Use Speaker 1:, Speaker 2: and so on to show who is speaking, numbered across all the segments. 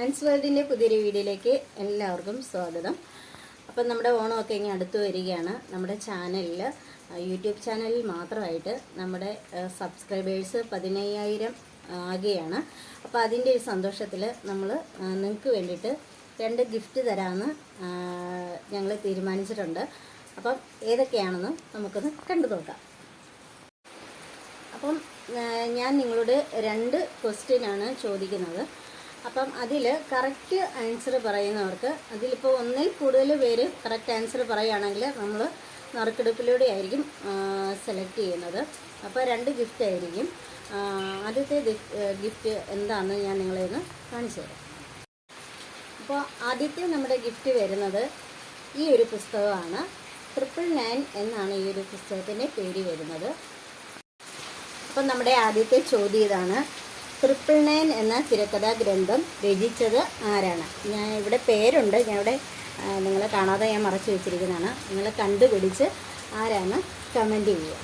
Speaker 1: ആൻസ് വേൾഡിന്റെ പുതിയൊരു വീഡിയോയിലേക്ക് എല്ലാവർക്കും സ്വാഗതം. അപ്പം നമ്മുടെ ഓണമൊക്കെ ഇനി അടുത്ത് വരികയാണ്. നമ്മുടെ ചാനലിൽ യൂട്യൂബ് ചാനലിൽ മാത്രമായിട്ട് നമ്മുടെ സബ്സ്ക്രൈബേഴ്സ് പതിനയ്യായിരം ആകുകയാണ് അപ്പോൾ അതിന്റെ ഒരു സന്തോഷത്തിൽ നമ്മൾ നിങ്ങൾക്ക് വേണ്ടിയിട്ട് രണ്ട് ഗിഫ്റ്റ് തരാമെന്ന് ഞങ്ങൾ തീരുമാനിച്ചിട്ടുണ്ട്. അപ്പം ഏതൊക്കെയാണെന്ന് നമുക്കൊന്ന് കണ്ടു നോക്കാം. അപ്പം ഞാൻ നിങ്ങളോട് രണ്ട് ക്വസ്റ്റ്യനാണ് ചോദിക്കുന്നത്. അപ്പം അതിൽ കറക്റ്റ് ആൻസർ പറയുന്നവർക്ക് അതിലിപ്പോൾ ഒന്നിൽ കൂടുതൽ പേര് കറക്റ്റ് ആൻസർ പറയുകയാണെങ്കിൽ നമ്മൾ നറുക്കെടുപ്പിലൂടെ ആയിരിക്കും സെലക്ട് ചെയ്യുന്നത്. അപ്പോൾ രണ്ട് ഗിഫ്റ്റ് ആയിരിക്കും. ആദ്യത്തെ ഗിഫ്റ്റ് എന്താണെന്ന് ഞാൻ നിങ്ങളെ ഒന്ന് കാണിച്ചു തരാം. അപ്പോൾ ആദ്യത്തെ നമ്മുടെ ഗിഫ്റ്റ് വരുന്നത് ഈ ഒരു പുസ്തകമാണ്. ട്രിപ്പിൾ നയൻ എന്നാണ് ഈ ഒരു പുസ്തകത്തിന്റെ പേര് വരുന്നത്. അപ്പം നമ്മുടെ ആദ്യത്തെ ചോദ്യം ഇതാണ്. ട്രിപ്പിൾ നയൻ എന്ന തിരക്കഥാ ഗ്രന്ഥം രചിച്ചത് ആരാണ്? ഞാൻ ഇവിടെ പേരുണ്ട്. ഞാൻ ഇവിടെ നിങ്ങൾ കാണാതെ ഞാൻ മറച്ചു വെച്ചിരിക്കുന്നതാണ്. നിങ്ങൾ കണ്ടുപിടിച്ച് ആരാണ് കമന്റ് ചെയ്യുക.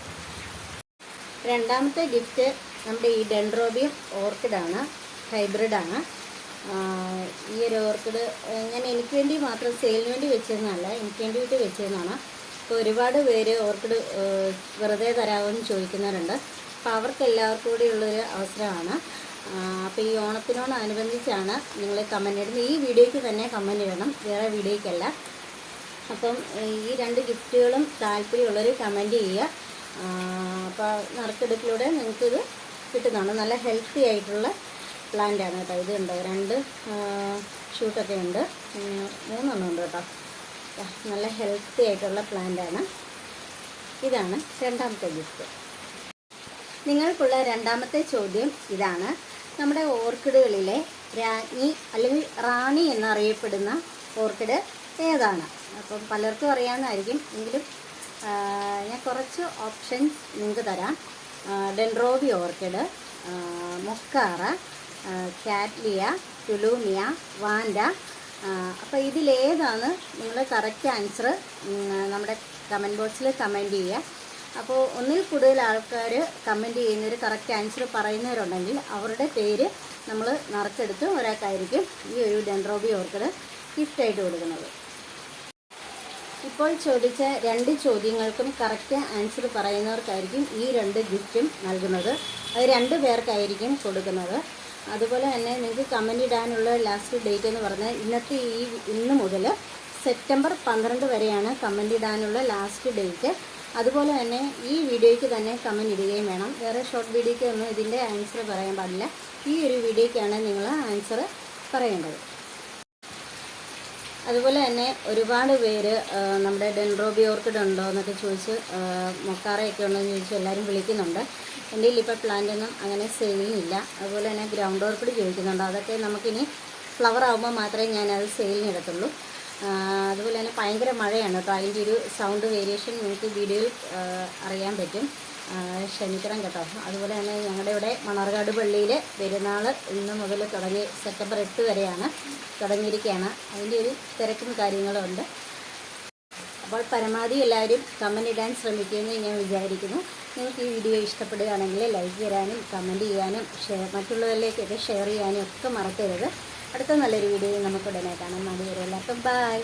Speaker 1: രണ്ടാമത്തെ ഗിഫ്റ്റ് നമ്മുടെ ഈ ഡെൻഡ്രോബിയം ഓർക്കിഡാണ് ഹൈബ്രിഡാണ് ഈ ഒരു ഓർക്കിഡ് ഞാൻ എനിക്ക് വേണ്ടി മാത്രം സെയിലിന് വേണ്ടി വെച്ചിരുന്നതല്ല എനിക്ക് വേണ്ടിയിട്ട് വെച്ചിരുന്നതാണ് അപ്പോൾ ഒരുപാട് പേര് ഓർക്കിഡ് വെറുതെ തരാമെന്ന് ചോദിക്കുന്നവരുണ്ട്. അപ്പോൾ അവർക്ക് എല്ലാവർക്കും കൂടി ഉള്ളൊരു അവസരമാണ്. അപ്പോൾ ഈ ഓണത്തിനോടനുബന്ധിച്ചാണ് നിങ്ങൾ കമന്റ് ഇടുന്നത്. ഈ വീഡിയോയ്ക്ക് തന്നെ കമന്റ് ഇടണം. വേറെ വീഡിയോയ്ക്കല്ല. അപ്പം ഈ രണ്ട് ഗിഫ്റ്റുകളും താല്പര്യമുള്ളവർ കമന്റ് ചെയ്യുക. അപ്പോൾ നറുക്കെടുപ്പിലൂടെ നിങ്ങൾക്കിത് കിട്ടുന്നതാണ്. നല്ല ഹെൽത്തി ആയിട്ടുള്ള പ്ലാന്റ് ആണ് കേട്ടോ. ഇത് ഉണ്ട് രണ്ട് ഷൂട്ടൊക്കെ ഉണ്ട്. മൂന്നെണ്ണം ഉണ്ട് കേട്ടോ. നല്ല ഹെൽത്തി ആയിട്ടുള്ള പ്ലാന്റ് ആണ്. ഇതാണ് രണ്ടാമത്തെ ഗിഫ്റ്റ് നിങ്ങൾക്കുള്ള രണ്ടാമത്തെ ചോദ്യം ഇതാണ്. നമ്മുടെ ഓർക്കിഡുകളിലെ രാജ്ഞി അല്ലെങ്കിൽ റാണി എന്നറിയപ്പെടുന്ന ഓർക്കിഡ് ഏതാണ്? അപ്പം പലർക്കും അറിയാവുന്നതായിരിക്കും. എങ്കിലും ഞാൻ കുറച്ച് ഓപ്ഷൻസ് നിങ്ങൾക്ക് തരാം. Dendrobium orchid Mokara Cattleya Tolumnia Vanda. അപ്പോൾ ഇതിലേതാണ് നിങ്ങൾ കറക്റ്റ് ആൻസർ നമ്മുടെ കമന്റ് ബോക്സിൽ കമന്റ് ചെയ്യുക. അപ്പോൾ ഒന്നിൽ കൂടുതൽ ആൾക്കാർ കമന്റ് ചെയ്യുന്നവർ കറക്റ്റ് ആൻസർ പറയുന്നവരുണ്ടെങ്കിൽ അവരുടെ പേര് നമ്മൾ നറുക്കെടുത്ത് ഒരാൾക്കായിരിക്കും ഈ ഒരു ഡെൻഡ്രോബി ഓർക്കിഡ് ഗിഫ്റ്റായിട്ട് കൊടുക്കുന്നത്. ഇപ്പോൾ ചോദിച്ച രണ്ട് ചോദ്യങ്ങൾക്കും കറക്റ്റ് ആൻസർ പറയുന്നവർക്കായിരിക്കും ഈ രണ്ട് ഗിഫ്റ്റും നൽകുന്നത്. അത് രണ്ട് പേർക്കായിരിക്കും കൊടുക്കുന്നത്. അതുപോലെ തന്നെ നിങ്ങൾക്ക് കമന്റ് ഇടാനുള്ള ലാസ്റ്റ് ഡേറ്റ് എന്ന് പറഞ്ഞാൽ ഇന്നത്തെ ഈ ഇന്ന് മുതൽ സെപ്റ്റംബർ പന്ത്രണ്ട് വരെയാണ് കമന്റ് ഇടാനുള്ള ലാസ്റ്റ് ഡേറ്റ് അതുപോലെ തന്നെ ഈ വീഡിയോയ്ക്ക് തന്നെ കമന്റ് ഇടുകയും വേണം. വേറെ ഷോർട്ട് വീഡിയോയ്ക്ക് ഒന്നും ഇതിന്റെ ആൻസർ പറയാൻ പാടില്ല. ഈ ഒരു വീഡിയോയ്ക്കാണ് നിങ്ങൾ ആൻസർ പറയേണ്ടത്. അതുപോലെ തന്നെ ഒരുപാട് പേര് നമ്മുടെ ഡെൻഡ്രോബി ഓർക്കിഡ് ഉണ്ടോ എന്നൊക്കെ ചോദിച്ച് മൊക്കാറയൊക്കെ ഉണ്ടോ എന്ന് ചോദിച്ച് എല്ലാവരും വിളിക്കുന്നുണ്ട്. എന്റെ കയ്യിൽ ഇപ്പോൾ പ്ലാന്റ് ഒന്നും അങ്ങനെ സെയിലിനില്ല അതുപോലെ തന്നെ ഗ്രൗണ്ട് ഓർക്കിഡ് ചോദിക്കുന്നുണ്ട്. അതൊക്കെ നമുക്കിനി ഫ്ലവർ ആകുമ്പോൾ മാത്രമേ ഞാനത് സെയിലിന് എടുത്തുള്ളൂ ആ, അതുപോലെ തന്നെ ഭയങ്കര മഴയാണ് കേട്ടോ. അതിന്റെ ഒരു സൗണ്ട് വേരിയേഷൻ നിങ്ങൾക്ക് വീഡിയോയിൽ അറിയാൻ പറ്റും. ക്ഷമിക്കണം കേട്ടോ. അതുപോലെ തന്നെ ഞങ്ങളുടെ ഇവിടെ മണർകാട് പള്ളിയിൽ പെരുന്നാൾ ഇന്ന് മുതൽ തുടങ്ങി സെപ്റ്റംബർ എട്ട് വരെയാണ് തുടങ്ങിയിരിക്കുകയാണ്. അതിന്റെ ഒരു തിരക്കും കാര്യങ്ങളും ഉണ്ട്. അപ്പോൾ പരമാവധി എല്ലാവരും കമന്റ് ഇടാൻ ശ്രമിക്കുമെന്ന് ഞാൻ വിചാരിക്കുന്നു. നിങ്ങൾക്ക് ഈ വീഡിയോ ഇഷ്ടപ്പെടുകയാണെങ്കിൽ ലൈക്ക് ചെയ്യാനും കമന്റ് ചെയ്യാനും ഷെയർ മറ്റുള്ളവരിലേക്കൊക്കെ ഷെയർ ചെയ്യാനും ഒക്കെ മറക്കരുത്. അടുത്ത നല്ലൊരു വീഡിയോയിൽ നമുക്ക് ഉടനെ കാണാം. അതുവരെ എല്ലാവർക്കും ബൈ